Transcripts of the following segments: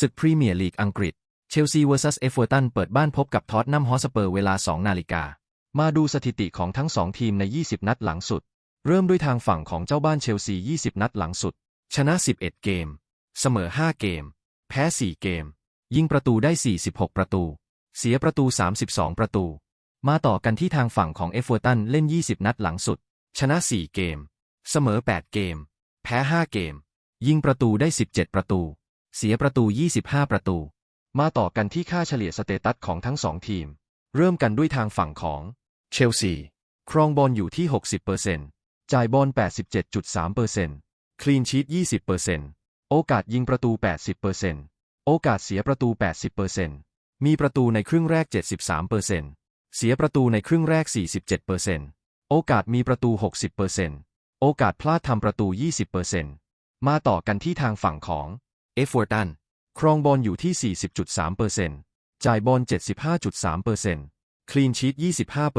ศึกพรีเมียร์ลีกอังกฤษ เชลซี vs เอฟเวอร์ตันเปิดบ้านพบกับท็อตนัมฮอสเปอร์เวลา 2 นาฬิกา มาดูสถิติของทั้ง 2 ทีมใน 20 นัดหลังสุด เริ่มด้วยทางฝั่งของเจ้าบ้านเชลซี 20 นัดหลังสุด ชนะ 11 เกม เสมอ 5 เกม แพ้ 4 เกม ยิงประตูได้ 46 ประตู เสียประตู 32 ประตู มาต่อกันที่ทางฝั่งของเอฟเวอร์ตันเล่น 20 นัดหลังสุด ชนะ 4 เกม เสมอ 8 เกม แพ้ 5 เกม ยิงประตูได้ 17 ประตู เสียประตู 25 ประตู มาต่อกันที่ค่าเฉลี่ยสเตตัสของทั้งสองทีม เริ่มกันด้วยทางฝั่งของเชลซีครองบอลอยู่ที่ 60%จ่ายบอล 87.3%คลีนชีต20%โอกาสยิงประตู 80%โอกาสเสียประตู 80%มีประตูในครึ่งแรก 73%เสียประตูในครึ่งแรก 47%โอกาสมีประตู 60%โอกาสพลาดทำประตู 20%มาต่อกันที่ทางฝั่งของ เอฟเวอร์ตันครองบอลอยู่ที่ 40.3%จ่ายบอล 75.3%คลีนชีต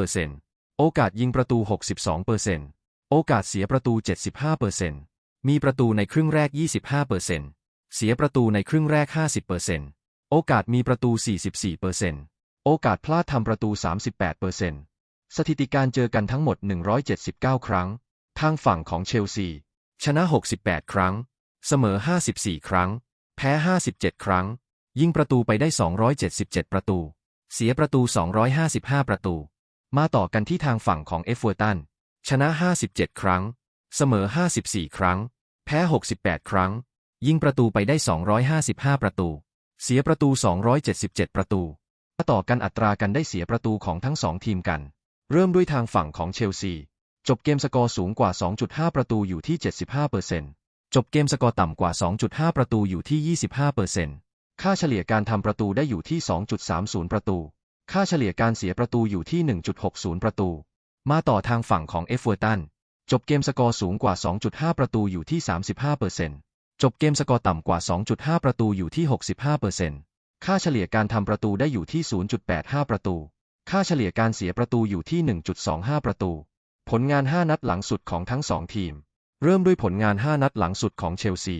25%โอกาสยิงประตู 62%โอกาสเสียประตู 75%มีประตูในครึ่งแรก 25%เสียประตูในครึ่งแรก 50%โอกาสมีประตู 44%โอกาสพลาดทำประตู 38%สถิติการเจอกันทั้งหมด 179 ครั้ง ทางฝั่งของเชลซี ชนะ 68 ครั้ง เสมอ 54 ครั้ง แพ้ 57 ครั้ง ยิงประตูไปได้ 277 ประตู เสียประตู 255 ประตู มาต่อกันที่ทางฝั่งของเอฟเวอร์ตัน ชนะ 57 ครั้ง เสมอ 54 ครั้ง แพ้ 68 ครั้ง ยิงประตูไปได้ 255 ประตู เสียประตู 277 ประตูมาต่อกันอัตรากันได้เสียประตูของทั้งสองทีมกัน เริ่มด้วยทางฝั่งของเชลซี จบเกมสกอร์สูงกว่า 2.5 ประตูอยู่ที่ 75% จบเกมสกอร์ต่ำกว่า 2.5 ประตูอยู่ที่ 25%ค่าเฉลี่ยการทำประตูได้อยู่ที่ 2.30 ประตู ค่าเฉลี่ยการเสียประตูอยู่ที่ 1.60 ประตู มาต่อทางฝั่งของเอฟเวอร์ตัน จบเกมสกอร์สูงกว่า 2.5 ประตูอยู่ที่ 35%จบเกมสกอร์ต่ำกว่า 2.5 ประตูอยู่ที่ 65%ค่าเฉลี่ยการทำประตูได้อยู่ที่ 0.85 ประตู ค่าเฉลี่ยการเสียประตูอยู่ที่ 1.25 ประตู ผลงาน 5 นัดหลังสุดของทั้งสองทีม เริ่มด้วยผลงาน 5 นัดหลังสุดของเชลซี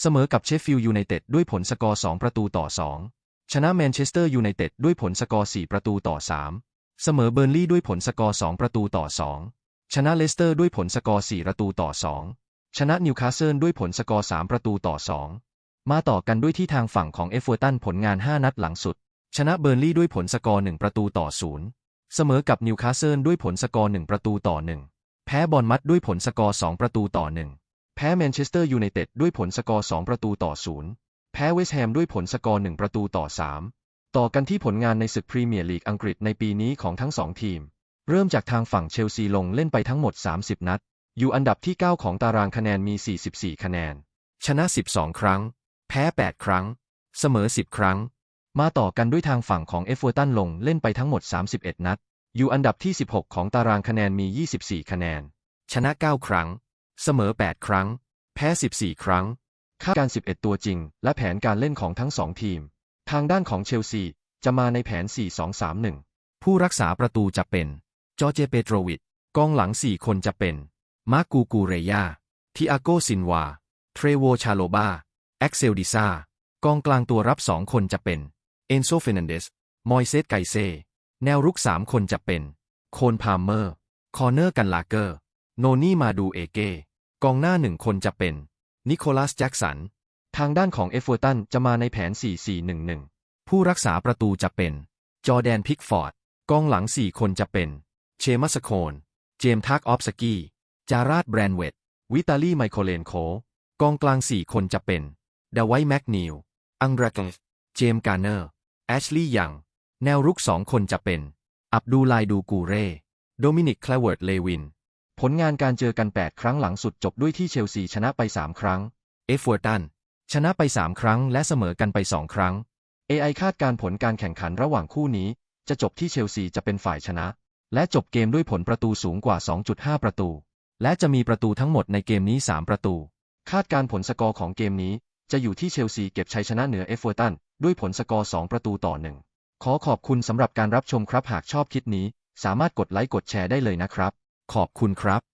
เสมอกับเชฟฟิลด์ยูไนเต็ดด้วยผลสกอร์ 2 ประตูต่อ 2 ชนะแมนเชสเตอร์ยูไนเต็ดด้วยผลสกอร์ 4 ประตูต่อ 3 เสมอเบอร์ลี่ด้วยผลสกอร์ 2 ประตูต่อ 2 ชนะเลสเตอร์ด้วยผลสกอร์ 4 ประตูต่อ 2 ชนะนิวคาสเซิลด้วยผลสกอร์ 3 ประตูต่อ 2 มาต่อกันด้วยที่ทางฝั่งของเอฟเวอร์ตันผลงาน 5 นัดหลังสุด ชนะเบอร์ลี่ด้วยผลสกอร์ 1 ประตูต่อ 0 เสมอกับนิวคาสเซิลด้วยผลสกอร์ 1 ประตูต่อ 1 แพ้บอลมัดด้วยผลสกอร์ 2 ประตูต่อ 1 แพ้แมนเชสเตอร์ยูไนเต็ดด้วยผลสกอร์ 2 ประตูต่อ 0 แพ้เวสต์แฮมด้วยผลสกอร์ 1 ประตูต่อ 3 ต่อกันที่ผลงานในศึกพรีเมียร์ลีกอังกฤษในปีนี้ของทั้งสองทีม เริ่มจากทางฝั่งเชลซีลงเล่นไปทั้งหมด 30 นัด อยู่อันดับที่ 9 ของตารางคะแนนมี 44 คะแนน ชนะ 12 ครั้ง แพ้ 8 ครั้ง เสมอ 10 ครั้ง มาต่อกันด้วยทางฝั่งของเอฟเวอร์ตันลงเล่นไปทั้งหมด 31 นัด อยู่อันดับที่ 16 ของตารางคะแนนมี 24 คะแนน ชนะ 9 ครั้ง เสมอ 8 ครั้ง แพ้ 14 ครั้ง คาดการ 11 ตัวจริง และแผนการเล่นของทั้งสองทีม ทางด้านของเชลซี จะมาในแผน 4-2-3-1 ผู้รักษาประตูจะเป็น จอเจเปโตรวิชกองหลัง 4 คนจะเป็น มาร์กูกูเรยาทิอาโกซินวา เทรโวชาโลบา แอ็กเซลดิซากองกลางตัวรับ 2 คนจะเป็น เอนโซเฟนันเดส มอยเซสไกเซ แนวรุก3คนจะเป็น โคนพาล์เมอร์ คอร์เนอร์กันลาเกอร์ โนนี่มาดูเอเก้กองหน้าหนึ่งคนจะเป็น นิโคลัสแจ็กสัน ทางด้านของเอฟเวอร์ตันจะมาในแผน 4-4-1-1 ผู้รักษาประตูจะเป็น จอแดนพิกฟอร์ด กองหลัง4คนจะเป็น เชมัสโคน เจมทักออฟสกี้ จาราดแบรนเวตวิตาลีไมโครเลนโค กองกลาง4คนจะเป็น ดาไวแมกนิว อังเดรกเจมการ์เนอร์ แอชลีย์ยัง แนวรุก2คนจะเป็น อับดูไลดูกูเร่ โดมินิก คลาเวิร์ด เลวิน ผลงานการเจอกัน 8 ครั้งหลังสุดจบด้วยที่เชลซีชนะไป 3 ครั้ง เอฟเวอร์ตัน ชนะไป 3 ครั้งและเสมอกันไป 2 ครั้ง AI คาดการผลการแข่งขันระหว่างคู่นี้ จะจบที่เชลซีจะเป็นฝ่ายชนะ และจบเกมด้วยผลประตูสูงกว่า 2.5 ประตู และจะมีประตูทั้งหมดในเกมนี้ 3 ประตู คาดการผลสกอร์ของเกมนี้ จะอยู่ที่เชลซีเก็บชัยชนะเหนือเอฟเวอร์ตันด้วยผลสกอร์ 2 ประตูต่อหนึ่ง ขอขอบคุณสำหรับการรับชมครับหากชอบคลิปนี้ สามารถกดไลค์กดแชร์ได้เลยนะครับ ขอบคุณครับ